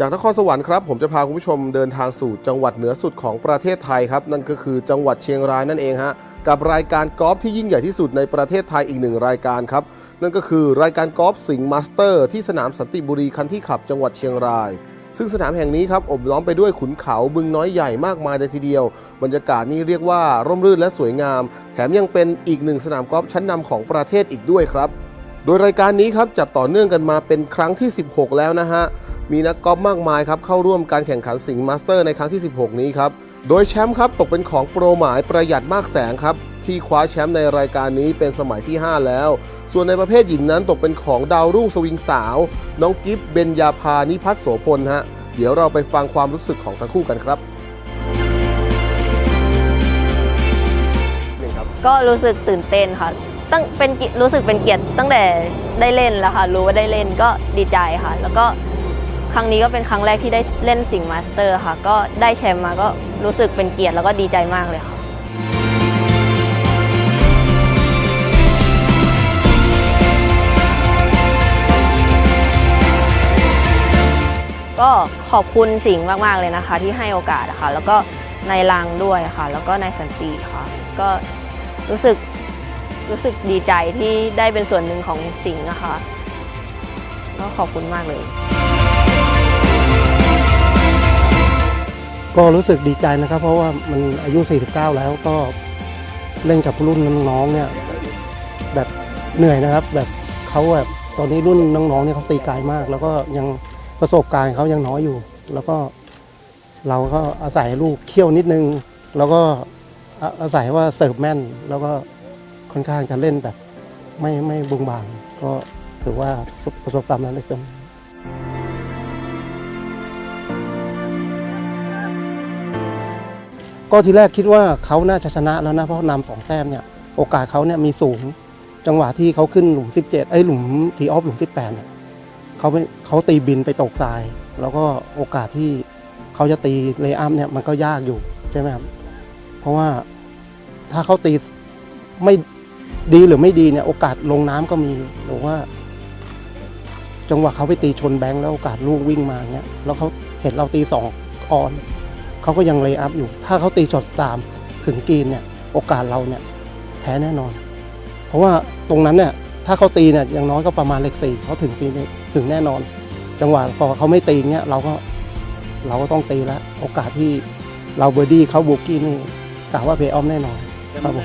จากนครสวรรค์ครับผมจะพาคุณผู้ชมเดินทางสู่จังหวัดเหนือสุดของประเทศไทยครับ นั่นก็คือจังหวัดเชียงรายนั่นเองฮะกับรายการกอล์ฟที่ยิ่งใหญ่ที่สุดในประเทศไทยอีกหนึ่งรายการครับ นั่นก็คือรายการกอล์ฟสิงห์มาสเตอร์ที่สนามสันติบุรีคันที่ขับจังหวัดเชียงราย ซึ่งสนามแห่งนี้ครับอบล้อมไปด้วยขุนเขาบึงน้อยใหญ่มากมายเลยทีเดียว บรรยากาศนี่เรียกว่าร่มรื่นและสวยงาม แถมยังเป็นอีกหนึ่งสนามกอล์ฟชั้นนำของประเทศอีกด้วยครับ โดยรายการนี้ครับจัดต่อเนื่องกันมาเป็นครั้งที่ 16 แล้วนะฮะ มีนักกอล์ฟมากมายครับเข้าร่วมการแข่งขันสิงห์มาสเตอร์ในครั้งที่ 16 นี้ครับ โดยแชมป์ครับตกเป็นของโปรหมายประหยัดมากแสงครับที่คว้าแชมป์ในรายการนี้เป็นสมัยที่ 5 แล้ว ส่วนในประเภทหญิงนั้นตกเป็นของดาวรุ่งสวิงสาว น้องกิฟเบญญาภานิพัฒโสพลฮะ เดี๋ยวเราไปฟังความรู้สึกของทั้งคู่กันครับนี่ครับก็รู้สึกตื่นเต้นค่ะตั้งเป็นกิรู้สึกเป็นเกียรติตั้งแต่ได้เล่นแล้วค่ะ รู้ว่าได้เล่นก็ดีใจค่ะ แล้วก็ ครั้งนี้ก็เป็นครั้งแรกที่ได้เล่นสิงห์มาสเตอร์ค่ะ ก็ได้แชมป์มาก็รู้สึกเป็นเกียรติแล้วก็ดีใจมากเลยค่ะก็ขอบคุณสิงห์มาก ๆ เลยนะคะ ที่ให้โอกาสะค่ะแล้วก็ในายลังด้วยค่ะ แล้วก็ในสันติค่ะ ก็รู้สึกรู้สึกดีใจที่ได้เป็นส่วนหนึ่งของสิงห์นะคะก็ขอบคุณมากเลย ก็รู้สึกดีใจนะครับ เพราะว่ามันอายุ 49 แล้วก็เล่นกับรุ่นน้องๆเนี่ยแบบเหนื่อยนะครับ แบบเขาแบบตอนนี้รุ่นน้องๆเนี่ยเขาตีไกลมาก แล้วก็ยังประสบการณ์เขายังน้อยอยู่ แล้วก็เราก็อาศัยลูกเขี้ยวนิดนึง แล้วก็อาศัยว่าเสิร์ฟแม่น แล้วก็ค่อนข้างจะเล่นแบบไม่ไม่บุงบาง ก็ถือว่าประสบความสำเร็จตร ก็ทีแรกคิดว่าเขาน่าจะชนะแล้วนะเพราะนำสองแต้มเนี่ยโอกาสเขาเนี่ยมีสูง จังหวะที่เขาขึ้นหลุม 17ไอ้หลุมทีออฟหลุม 18เนี่ยเขาเขาตีบินไปตกทราย แล้วก็โอกาสที่เขาจะตีเลย์อัพเนี่ยมันก็ยากอยู่ใช่ไหมครับเพราะว่าถ้าเขาตีไม่ดีหรือไม่ดีเนี่ยโอกาสลงน้ำก็มีหรือว่า จังหวะเขาไปตีชนแบงค์แล้วโอกาสลูกวิ่งมาเนี่ยแล้วเขาเห็นเราตีสองออน เขาก็ยังเลย์อัพอยู่ ถ้าเขาตีช็อตสามถึงกรีนเนี่ยโอกาสเราเนี่ยแพ้แน่นอน เพราะว่าตรงนั้นเนี่ยถ้าเขาตีเนี่ยอย่างน้อยก็ประมาณเลขสี่เขาถึงตีถึงแน่นอน จังหวะพอเขาไม่ตีเนี่ยเราก็เราก็ต้องตีแล้วโอกาสที่เราเบอร์ดี้เขาบุกกี้นี่กล่าว่าเพย์ออฟแน่นอนครับผม